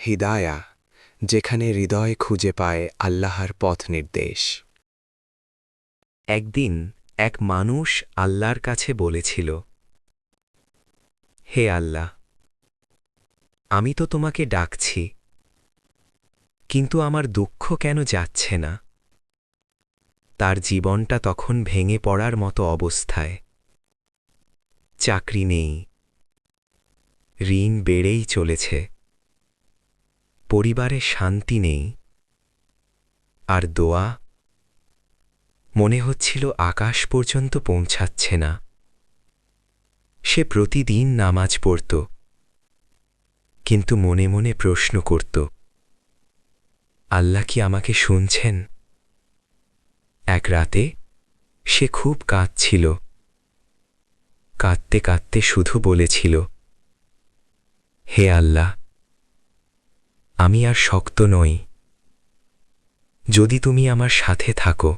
হিদায়া, যেখানে হৃদয় খুঁজে পায় আল্লাহর পথ নির্দেশ। একদিন এক মানুষ আল্লাহর কাছে বলেছিল, হে আল্লাহ, আমি তো তোমাকে ডাকছি, কিন্তু আমার দুঃখ কেন যাচ্ছে না? তার জীবনটা তখন ভেঙে পড়ার মতো অবস্থায়। চাকরি নেই, ঋণ বেড়েই চলেছে। পরিবারে শান্তি নেই। আর দোয়া মনে হচ্ছিল আকাশ পর্যন্ত পৌঁছাচ্ছে না। সে প্রতিদিন নামাজ পড়ত, কিন্তু মনে মনে প্রশ্ন করত, আল্লাহ কি আমাকে শুনছেন? এক রাতে সে খুব কাঁদছিল। কাঁদতে কাঁদতে শুধু বলেছিল, হে আল্লাহ আমি আর শক্ত নই। যদি তুমি আমার সাথে থাকো,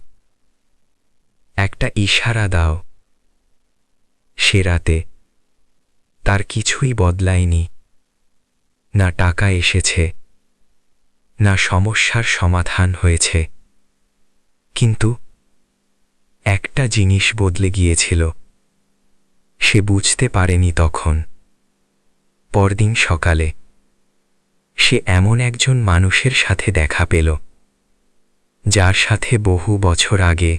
একটা ইশারা দাও। সে রাতে তার কিছুই বদলায়নি। না টাকা এসেছে, না সমস্যার সমাধান হয়েছে। কিন্তু একটা জিনিস বদলে গিয়েছিল। সে বুঝতে পারেনি তখন। পরদিন সকালে সে এমন একজন মানুষের সাথে দেখা পেল, যার সাথে বহু বছর আগে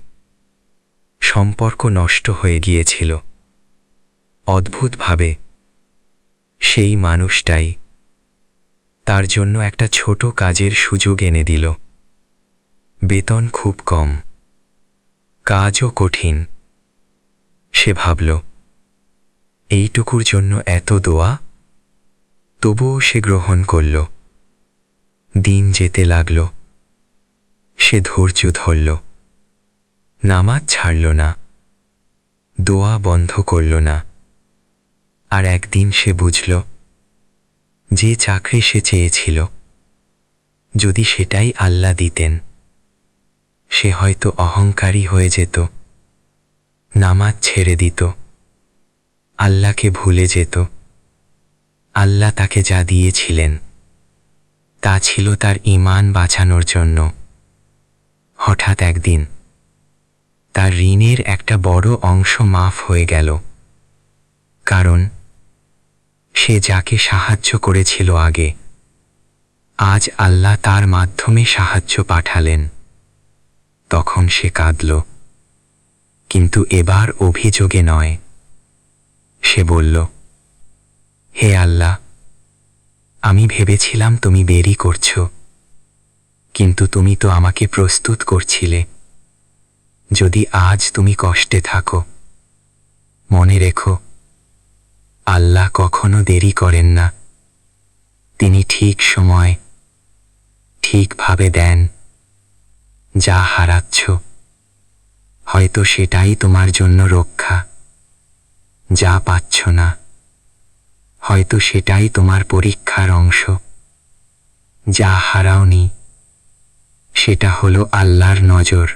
সম্পর্ক নষ্ট হয়ে গিয়েছিল। অদ্ভুতভাবে, সেই মানুষটাই তার জন্য একটা ছোট কাজের সুযোগ এনে দিল। বেতন খুব কম, কাজও কঠিন। সে ভাবল, এইটুকুর জন্য এত দোয়া? তবুও সে গ্রহণ করল। দিন যেতে লাগল। সে ধৈর্য ধরল। নামাজ ছাড়ল না। দোয়া বন্ধ করল না। আর একদিন সে বুঝল, যে চাকরি সে চেয়েছিল, যদি সেটাই আল্লাহ দিতেন, সে হয়তো অহংকারী হয়ে যেত, নামাজ ছেড়ে দিত, আল্লাহকে ভুলে যেত, আল্লাহ তাকে যা দিয়েছিলেন। তা ছিল তার ইমান বাঁচানোর জন্য। হঠাৎ একদিন তার ঋণের একটা বড় অংশ মাফ হয়ে গেল, কারণ সে যাকে সাহায্য করেছিল আগে, আজ আল্লাহ তার মাধ্যমে সাহায্য পাঠালেন। তখন সে কাঁদল, কিন্তু এবার অভিযোগে নয়। সে বলল, হে আল্লাহ আমি ভেবেছিলাম তুমি দেরি করছ। কিন্তু তুমি তো আমাকে প্রস্তুত করছিলে। যদি আজ তুমি কষ্টে থাকো, মনে রেখো, আল্লাহ কখনো দেরি করেন না। তিনি ঠিক সময়, ঠিকভাবে দেন, যা হারাচ্ছ। হয়তো সেটাই তোমার জন্য রক্ষা, যা পাচ্ছ না। হয়তো সেটাই তোমার পরীক্ষার অংশ। যা হারাওনি সেটা হলো আল্লাহর নজর।